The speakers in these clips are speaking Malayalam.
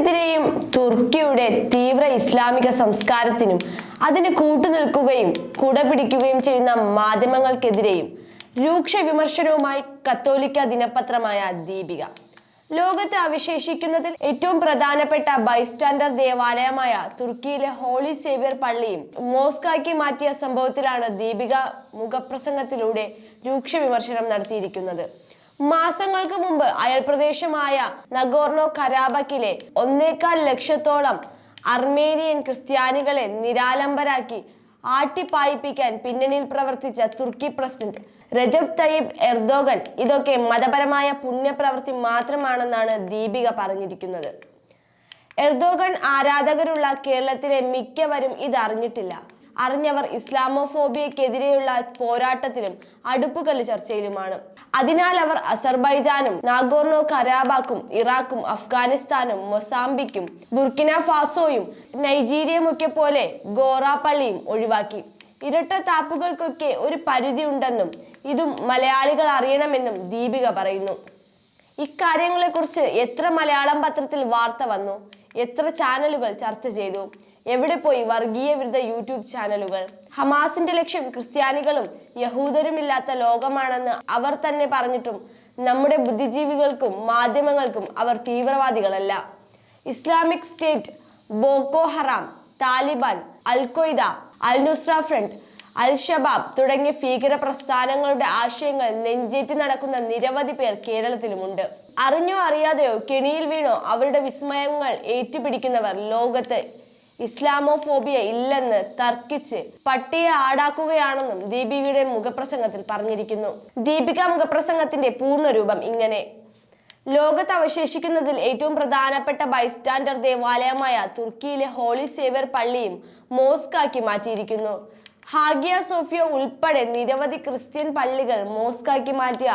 മോസ്കിനെതിരെയും തുർക്കിയുടെ തീവ്ര ഇസ്ലാമിക സംസ്കാരത്തിനും അതിന് കൂട്ടുനിൽക്കുകയും കുടപിടിക്കുകയും ചെയ്യുന്ന മാധ്യമങ്ങൾക്കെതിരെയും രൂക്ഷ വിമർശനവുമായി കത്തോലിക്ക ദിനപത്രമായ ദീപിക. ലോകത്ത് അവശേഷിക്കുന്നതിൽ ഏറ്റവും പ്രധാനപ്പെട്ട ബൈസ്റ്റാൻഡർ ദേവാലയമായ തുർക്കിയിലെ ഹോളി സേവിയർ പള്ളിയും മോസ്കാക്കി മാറ്റിയ സംഭവത്തിലാണ് ദീപിക മുഖപ്രസംഗത്തിലൂടെ രൂക്ഷ വിമർശനം നടത്തിയിരിക്കുന്നത്. മാസങ്ങൾക്ക് മുമ്പ് അയൽപ്രദേശമായ നഗോർണോ കരാബക്കിലെ ഒന്നേക്കാൽ ലക്ഷത്തോളം അർമേനിയൻ ക്രിസ്ത്യാനികളെ നിരാലംബരാക്കി ആട്ടിപ്പായിപ്പിക്കാൻ പിന്നണിയിൽ പ്രവർത്തിച്ച തുർക്കി പ്രസിഡന്റ് രജബ് തയ്യബ് എർദോഗൻ ഇതൊക്കെ മതപരമായ പുണ്യപ്രവൃത്തി മാത്രമാണെന്നാണ് ദീപിക പറഞ്ഞിരിക്കുന്നത്. എർദോഗൻ ആരാധകരുള്ള കേരളത്തിലെ മിക്കവരും ഇത് അറിഞ്ഞിട്ടില്ല അറിഞ്ഞവർ ഇസ്ലാമോഫോബിയക്കെതിരെയുള്ള പോരാട്ടത്തിലും അടുപ്പുകല്ല് ചർച്ചയിലുമാണ്. അതിനാൽ അവർ അസർബൈജാനും നാഗോർണോ കരാബാക്കും ഇറാഖും അഫ്ഗാനിസ്ഥാനും മൊസാംബിക്കും ബുർക്കിന ഫാസോയും നൈജീരിയയുമൊക്കെ പോലെ ഗോറാപ്പള്ളിയും ഒഴിവാക്കി. ഇരട്ട താപ്പുകൾക്കൊക്കെ ഒരു പരിധി ഉണ്ടെന്നും ഇതും മലയാളികൾ അറിയണമെന്നും ദീപിക പറയുന്നു. ഇക്കാര്യങ്ങളെക്കുറിച്ച് എത്ര മലയാളം പത്രത്തിൽ വാർത്ത വന്നു? എത്ര ചാനലുകൾ ചർച്ച ചെയ്തു? എവിടെ പോയി വർഗീയ വിരുദ്ധ യൂട്യൂബ് ചാനലുകൾ? ഹമാസിന്റെ ലക്ഷ്യം ക്രിസ്ത്യാനികളും യഹൂദരുമില്ലാത്ത ലോകമാണെന്ന് അവർ തന്നെ പറഞ്ഞിട്ടും നമ്മുടെ ബുദ്ധിജീവികൾക്കും മാധ്യമങ്ങൾക്കും അവർ തീവ്രവാദികളല്ല. Islamic State Boko Haram Taliban Al Qaeda Al Nusra Front Al Shabaab തുടങ്ങിയ ഭീകര പ്രസ്ഥാനങ്ങളുടെ ആശയങ്ങൾ നെഞ്ചേറ്റി നടക്കുന്ന നിരവധി പേർ കേരളത്തിലുമുണ്ട്. അറിഞ്ഞോ അറിയാതെയോ കെണിയിൽ വീണോ അവരുടെ വിസ്മയങ്ങൾ ഏറ്റുപിടിക്കുന്നവർ ലോകത്ത് ഇസ്ലാമോഫോബിയ ഇല്ലെന്ന് തർക്കിച്ച് പട്ടിയെ ആടാക്കുകയാണെന്നും ദീപികയുടെ മുഖപ്രസംഗത്തിൽ പറഞ്ഞിരിക്കുന്നു. ദീപിക മുഖപ്രസംഗത്തിന്റെ പൂർണരൂപം ഇങ്ങനെ. ലോകത്ത് അവശേഷിക്കുന്നതിൽ ഏറ്റവും പ്രധാനപ്പെട്ട ബൈസ്റ്റാൻഡർ ദേവാലയമായ തുർക്കിയിലെ ഹോളി സേവർ പള്ളിയും മോസ്കാക്കി മാറ്റിയിരിക്കുന്നു. ഹാഗിയ സോഫിയ ഉൾപ്പെടെ നിരവധി ക്രിസ്ത്യൻ പള്ളികൾ മോസ്കാക്കി മാറ്റിയ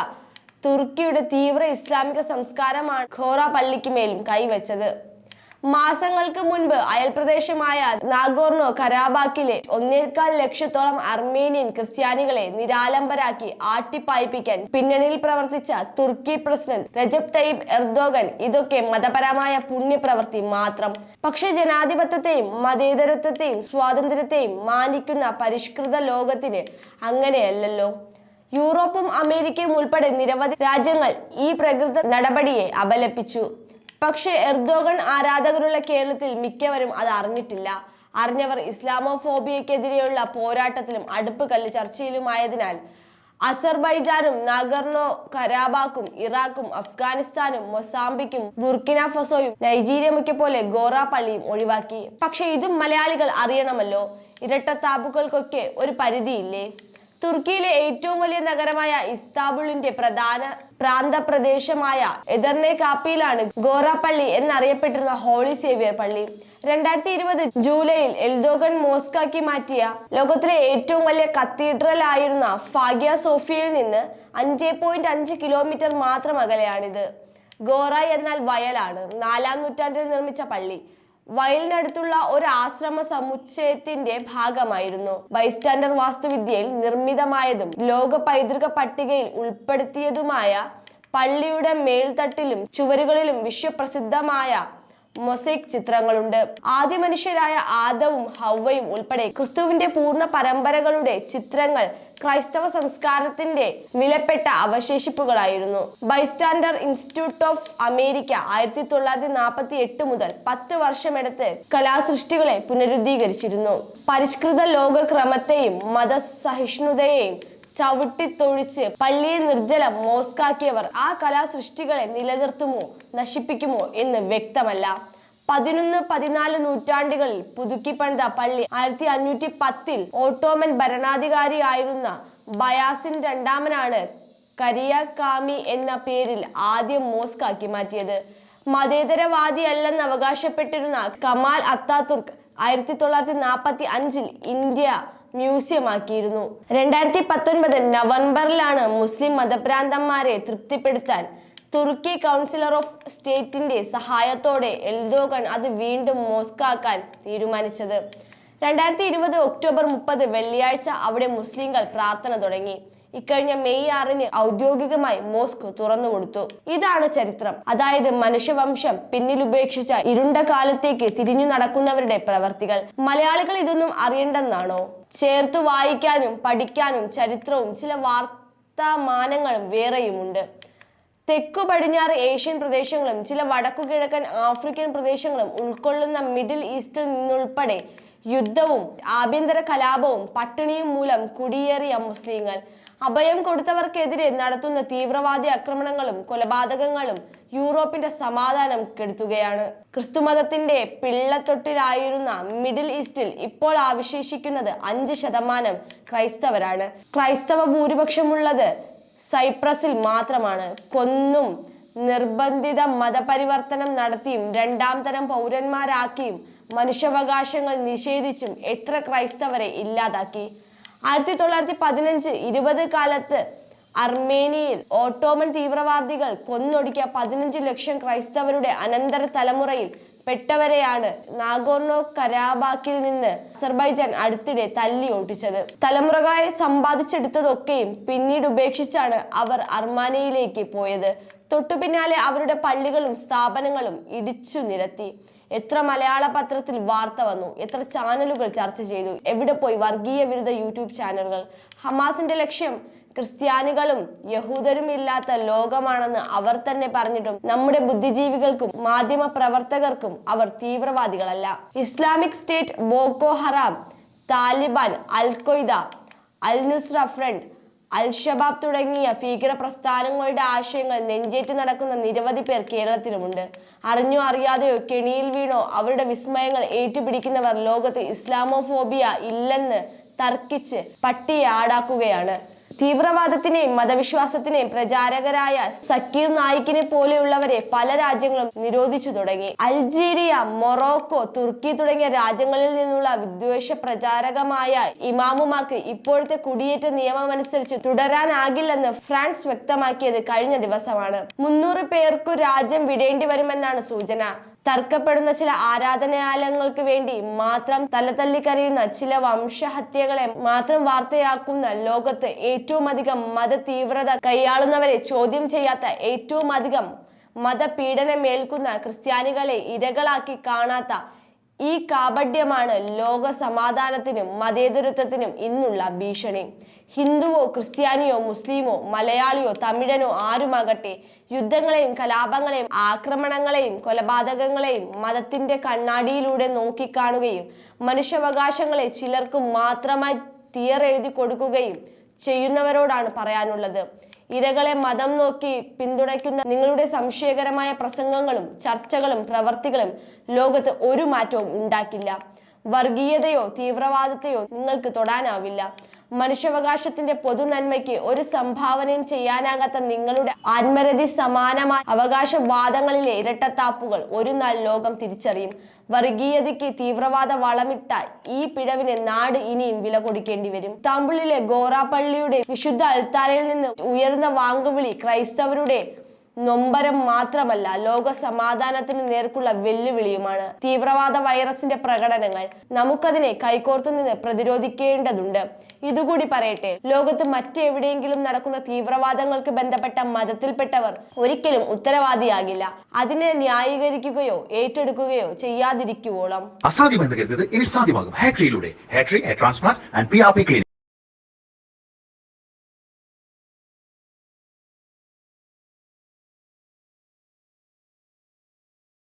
തുർക്കിയുടെ തീവ്ര ഇസ്ലാമിക സംസ്കാരമാണ് ഖോറ പള്ളിക്ക് മേലും കൈവച്ചത്. മാസങ്ങൾക്ക് മുൻപ് അയൽപ്രദേശമായ നാഗോർണോ കരാബാക്കിലെ ഒന്നേക്കാൽ ലക്ഷത്തോളം അർമേനിയൻ ക്രിസ്ത്യാനികളെ നിരാലംബരാക്കി ആട്ടിപ്പായിപ്പിക്കാൻ പിന്നണിയിൽ പ്രവർത്തിച്ച തുർക്കി പ്രസിഡന്റ് രജബ് തയ്യബ് എർദോഗൻ ഇതൊക്കെ മതപരമായ പുണ്യപ്രവൃത്തി മാത്രം. പക്ഷേ ജനാധിപത്യത്തെയും മതേതരത്വത്തെയും സ്വാതന്ത്ര്യത്തെയും മാനിക്കുന്ന പരിഷ്കൃത ലോകത്തിന് അങ്ങനെയല്ലല്ലോ. യൂറോപ്പും അമേരിക്കയും ഉൾപ്പെടെ നിരവധി രാജ്യങ്ങൾ ഈ പ്രകൃത നടപടിയെ അപലപിച്ചു. പക്ഷേ എർദോഗൻ ആരാധകരുള്ള കേരളത്തിൽ മിക്കവരും അത് അറിഞ്ഞിട്ടില്ല. അറിഞ്ഞവർ ഇസ്ലാമോഫോബിയക്കെതിരെയുള്ള പോരാട്ടത്തിലും അടുപ്പ് കല്ല് ചർച്ചയിലുമായതിനാൽ അസർബൈജാനും നാഗർണോ കരാബാക്കും ഇറാഖും അഫ്ഗാനിസ്ഥാനും മൊസാംബിക്കും ബുർക്കിന ഫസോയും നൈജീരിയമൊക്കെ പോലെ ഗോറ പള്ളിയും ഒഴിവാക്കി. പക്ഷെ ഇതും മലയാളികൾ അറിയണമല്ലോ. ഇരട്ടത്താപ്പുകൾക്കൊക്കെ ഒരു പരിധിയില്ലേ? തുർക്കിയിലെ ഏറ്റവും വലിയ നഗരമായ ഇസ്താബുളിന്റെ പ്രധാന പ്രാന്തപ്രദേശമായ എദർനെ കാപ്പിയിലാണ് ഗോറ പള്ളി എന്നറിയപ്പെട്ടിരുന്ന ഹോളി സേവിയർ പള്ളി. രണ്ടായിരത്തി ഇരുപത് ജൂലൈയിൽ എൽദോഗൻ മോസ്കാക്കി മാറ്റിയ ലോകത്തിലെ ഏറ്റവും വലിയ കത്തീഡ്രൽ ആയിരുന്ന ഫാഗിയ സോഫിയയിൽ നിന്ന് അഞ്ച് പോയിന്റ് അഞ്ച് കിലോമീറ്റർ മാത്രം അകലെയാണിത്. ഗോറ എന്നാൽ വയലാണ്. നാലാം നൂറ്റാണ്ടിൽ നിർമ്മിച്ച പള്ളി. വയലിനടുത്തുള്ള ഒരു ആശ്രമ സമുച്ചയത്തിന്റെ ഭാഗമായിരുന്നു. ബൈസ്റ്റാൻഡർ വാസ്തുവിദ്യയിൽ നിർമ്മിതമായതും ലോക പൈതൃക പട്ടികയിൽ ഉൾപ്പെടുത്തിയതുമായ പള്ളിയുടെ മേൽത്തട്ടിലും ചുവരുകളിലും വിശ്വപ്രസിദ്ധമായ മൊസൈക് ചിത്രങ്ങളുണ്ട്. ആദ്യ മനുഷ്യരായ ആദവും ഹൗവയും ഉൾപ്പെടെ ക്രിസ്തുവിന്റെ പൂർണ പരമ്പരകളുടെ ചിത്രങ്ങൾ ക്രൈസ്തവ സംസ്കാരത്തിന്റെ വിലപ്പെട്ട അവശേഷിപ്പുകളായിരുന്നു. ബൈസ്റ്റാൻഡർ ഇൻസ്റ്റിറ്റ്യൂട്ട് ഓഫ് അമേരിക്ക ആയിരത്തി തൊള്ളായിരത്തി നാൽപ്പത്തി എട്ട് മുതൽ പത്ത് വർഷമെടുത്ത് കലാസൃഷ്ടികളെ പുനരുദ്ധീകരിച്ചിരുന്നു. പരിഷ്കൃത ലോകക്രമത്തെയും മതസഹിഷ്ണുതയെയും ചവിട്ടിത്തൊഴിച്ച് പള്ളിയെ നിർജലം മോസ്കാക്കിയവർ ആ കലാസൃഷ്ടികളെ നിലനിർത്തുമോ നശിപ്പിക്കുമോ എന്ന് വ്യക്തമല്ല. പതിനൊന്ന് പതിനാല് നൂറ്റാണ്ടുകളിൽ പുതുക്കി പണിത പള്ളി ആയിരത്തി അഞ്ഞൂറ്റി പത്തിൽ ഓട്ടോമൻ ഭരണാധികാരിയായിരുന്ന ബയാസിൻ രണ്ടാമനാണ് കരിയകാമി എന്ന പേരിൽ ആദ്യം മോസ്കാക്കി മാറ്റിയത്. മതേതരവാദിയല്ലെന്ന് അവകാശപ്പെട്ടിരുന്ന കമാൽ അത്താതുർക്ക് ആയിരത്തി തൊള്ളായിരത്തി നാൽപ്പത്തി അഞ്ചിൽ ഇന്ത്യ മ്യൂസിയമാക്കിയിരുന്നു. രണ്ടായിരത്തി പത്തൊൻപത് നവംബറിലാണ് മുസ്ലിം മതഭ്രാന്തന്മാരെ തൃപ്തിപ്പെടുത്താൻ തുർക്കി കൗൺസിലർ ഓഫ് സ്റ്റേറ്റിന്റെ സഹായത്തോടെ എൽദോഗൺ അത് വീണ്ടും മോസ്കാക്കാൻ തീരുമാനിച്ചത്. രണ്ടായിരത്തി ഇരുപത് ഒക്ടോബർ മുപ്പത് വെള്ളിയാഴ്ച അവിടെ മുസ്ലിങ്ങൾ പ്രാർത്ഥന തുടങ്ങി. ഇക്കഴിഞ്ഞ മെയ് ആറിന് ഔദ്യോഗികമായി തുറന്നു കൊടുത്തു. ഇതാണ് ചരിത്രം. അതായത് മനുഷ്യവംശം പിന്നിലുപേക്ഷിച്ച ഇരുണ്ട കാലത്തേക്ക് തിരിഞ്ഞു നടക്കുന്നവരുടെ പ്രവർത്തികൾ. മലയാളികൾ ഇതൊന്നും അറിയണ്ടെന്നാണോ? ചേർത്തു വായിക്കാനും പഠിക്കാനും ചരിത്രവും ചില വാർത്താമാനങ്ങളും വേറെയുമുണ്ട്. തെക്കു പടിഞ്ഞാറ് ഏഷ്യൻ പ്രദേശങ്ങളും ചില വടക്കു കിഴക്കൻ ആഫ്രിക്കൻ പ്രദേശങ്ങളും ഉൾക്കൊള്ളുന്ന മിഡിൽ ഈസ്റ്റിൽ നിന്നുൾപ്പെടെ യുദ്ധവും ആഭ്യന്തര കലാപവും പട്ടിണിയും മൂലം കുടിയേറിയ മുസ്ലിങ്ങൾ. അഭയം കൊടുത്തവർക്കെതിരെ നടത്തുന്ന തീവ്രവാദി ആക്രമണങ്ങളും കൊലപാതകങ്ങളും യൂറോപ്പിന്റെ സമാധാനം കെടുത്തുകയാണ്. ക്രിസ്തുമതത്തിന്റെ പിള്ളത്തൊട്ടിലായിരുന്ന മിഡിൽ ഈസ്റ്റിൽ ഇപ്പോൾ അവശേഷിക്കുന്നത് അഞ്ച് ശതമാനം ക്രൈസ്തവരാണ്. ക്രൈസ്തവ ഭൂരിപക്ഷമുള്ളത് സൈപ്രസിൽ മാത്രമാണ്. കൊന്നും നിർബന്ധിത മതപരിവർത്തനം നടത്തിയും രണ്ടാം തരം പൗരന്മാരാക്കിയും മനുഷ്യാവകാശങ്ങൾ നിഷേധിച്ചും എത്ര ക്രൈസ്തവരെ ഇല്ലാതാക്കി? ആയിരത്തി തൊള്ളായിരത്തി പതിനഞ്ച് ഇരുപത് കാലത്ത് അർമേനിയയിൽ ഓട്ടോമൻ തീവ്രവാദികൾ കൊന്നൊടുക്കിയ പതിനഞ്ച് ലക്ഷം ക്രൈസ്തവരുടെ അനന്തര തലമുറയിൽ പെട്ടവരെയാണ് നാഗോർണോ കരാബാക്കിൽ നിന്ന് അസർബൈജാൻ അടുത്തിടെ തല്ലി ഓട്ടിച്ചത്. തലമുറകളായി സമ്പാദിച്ചെടുത്തതൊക്കെയും പിന്നീട് ഉപേക്ഷിച്ചാണ് അവർ അർമാനയിലേക്ക് പോയത്. തൊട്ടു പിന്നാലെ അവരുടെ പള്ളികളും സ്ഥാപനങ്ങളും ഇടിച്ചു നിരത്തി. എത്ര മലയാള പത്രത്തിൽ വാർത്ത വന്നു എത്ര ചാനലുകൾ ചർച്ച ചെയ്തു എവിടെ പോയി വർഗീയ വിരുദ്ധ യൂട്യൂബ് ചാനലുകൾ. ഹമാസിന്റെ ലക്ഷ്യം ക്രിസ്ത്യാനികളും യഹൂദരും ഇല്ലാത്ത ലോകമാണെന്ന് അവർ തന്നെ പറഞ്ഞിട്ടും നമ്മുടെ ബുദ്ധിജീവികൾക്കും മാധ്യമ പ്രവർത്തകർക്കും അവർ തീവ്രവാദികളല്ല. Islamic State Boko Haram Taliban Al Qaeda Al Nusra Front Al Shabaab തുടങ്ങിയ ഭീകര പ്രസ്ഥാനങ്ങളുടെ ആശയങ്ങൾ നെഞ്ചേറ്റ് നടക്കുന്ന നിരവധി പേർ കേരളത്തിലുമുണ്ട്. അറിഞ്ഞോ അറിയാതെയോ കെണിയിൽ വീണോ അവരുടെ വിസ്മയങ്ങൾ ഏറ്റുപിടിക്കുന്നവർ ലോകത്ത് ഇസ്ലാമോഫോബിയ ഇല്ലെന്ന് തർക്കിച്ച് പട്ടിയാടാക്കുകയാണ് തീവ്രവാദത്തിനെയും മതവിശ്വാസത്തിനെയും പ്രചാരകരായ സക്കീർ നായിക്കിനെ പോലെയുള്ളവരെ പല രാജ്യങ്ങളും നിരോധിച്ചു തുടങ്ങി. അൾജീരിയ മൊറോക്കോ തുർക്കി തുടങ്ങിയ രാജ്യങ്ങളിൽ നിന്നുള്ള വിദ്വേഷ പ്രചാരകമായ ഇമാമുമാർക്ക് ഇപ്പോഴത്തെ കുടിയേറ്റ നിയമം അനുസരിച്ച് തുടരാനാകില്ലെന്ന് ഫ്രാൻസ് വ്യക്തമാക്കിയത് കഴിഞ്ഞ ദിവസമാണ്. മുന്നൂറ് പേർക്കു രാജ്യം വിടേണ്ടി വരുമെന്നാണ് സൂചന. തർക്കപ്പെടുന്ന ചില ആരാധനാലയങ്ങൾക്ക് വേണ്ടി മാത്രം തലതല്ലിക്കറിയുന്ന ചില വംശഹത്യകളെ മാത്രം വാർത്തയാക്കുന്ന ലോകത്ത് ഏറ്റവും അധികം മത തീവ്രത കൈയാളുന്നവരെ ചോദ്യം ചെയ്യാത്ത ഏറ്റവും അധികം മതപീഡനമേൽക്കുന്ന ക്രിസ്ത്യാനികളെ ഇരകളാക്കി കാണാത്ത ഈ കാപഡ്യമാണ് ലോക സമാധാനത്തിനും മതേതരത്വത്തിനും ഇന്നുള്ള ഭീഷണി. ഹിന്ദുവോ ക്രിസ്ത്യാനിയോ മുസ്ലിമോ മലയാളിയോ തമിഴനോ ആരുമാകട്ടെ യുദ്ധങ്ങളെയും കലാപങ്ങളെയും ആക്രമണങ്ങളെയും കൊലപാതകങ്ങളെയും മതത്തിന്റെ കണ്ണാടിയിലൂടെ നോക്കിക്കാണുകയും മനുഷ്യാവകാശങ്ങളെ ചിലർക്ക് മാത്രമായി തീയറെഴുതി കൊടുക്കുകയും ചെയ്യുന്നവരോടാണ് പറയാനുള്ളത്. ഇരകളെ മതം നോക്കി പിന്തുണയ്ക്കുന്ന നിങ്ങളുടെ സംശയകരമായ പ്രസംഗങ്ങളും ചർച്ചകളും പ്രവർത്തികളും ലോകത്ത് ഒരു മാറ്റവും ഉണ്ടാക്കില്ല. വർഗീയതയോ തീവ്രവാദത്തെയോ നിങ്ങൾക്ക് തൊടാനാവില്ല. മനുഷ്യാവകാശത്തിന്റെ പൊതുനന്മയ്ക്ക് ഒരു സംഭാവനയും ചെയ്യാനാകാത്ത നിങ്ങളുടെ ആത്മരതി സമാനമായ അവകാശവാദങ്ങളിലെ ഇരട്ടത്താപ്പുകൾ ഒരു നാൾ ലോകം തിരിച്ചറിയും. വർഗീയതയ്ക്ക് തീവ്രവാദ വളമിട്ട ഈ പിഴവിന് നാട് ഇനിയും വില കൊടുക്കേണ്ടി വരും. തമ്പിളിലെ ഗോറാപ്പള്ളിയുടെ വിശുദ്ധ അൽത്താരയിൽ നിന്ന് ഉയർന്ന വാങ്കുവിളി ക്രൈസ്തവരുടെ നൊമ്പരം മാത്രമല്ല ലോക സമാധാനത്തിന് നേർക്കുള്ള വെല്ലുവിളിയുമാണ്. തീവ്രവാദ വൈറസിന്റെ പ്രകടനങ്ങൾ നമുക്കതിനെ കൈകോർത്തു നിന്ന് പ്രതിരോധിക്കേണ്ടതുണ്ട്. ഇതുകൂടി പറയട്ടെ ലോകത്ത് മറ്റെവിടെയെങ്കിലും നടക്കുന്ന തീവ്രവാദങ്ങൾക്ക് ബന്ധപ്പെട്ട മതത്തിൽപ്പെട്ടവർ ഒരിക്കലും ഉത്തരവാദിയാകില്ല. അതിനെ ന്യായീകരിക്കുകയോ ഏറ്റെടുക്കുകയോ ചെയ്യാതിരിക്കുവോളം. ഇനി ആൻഡ്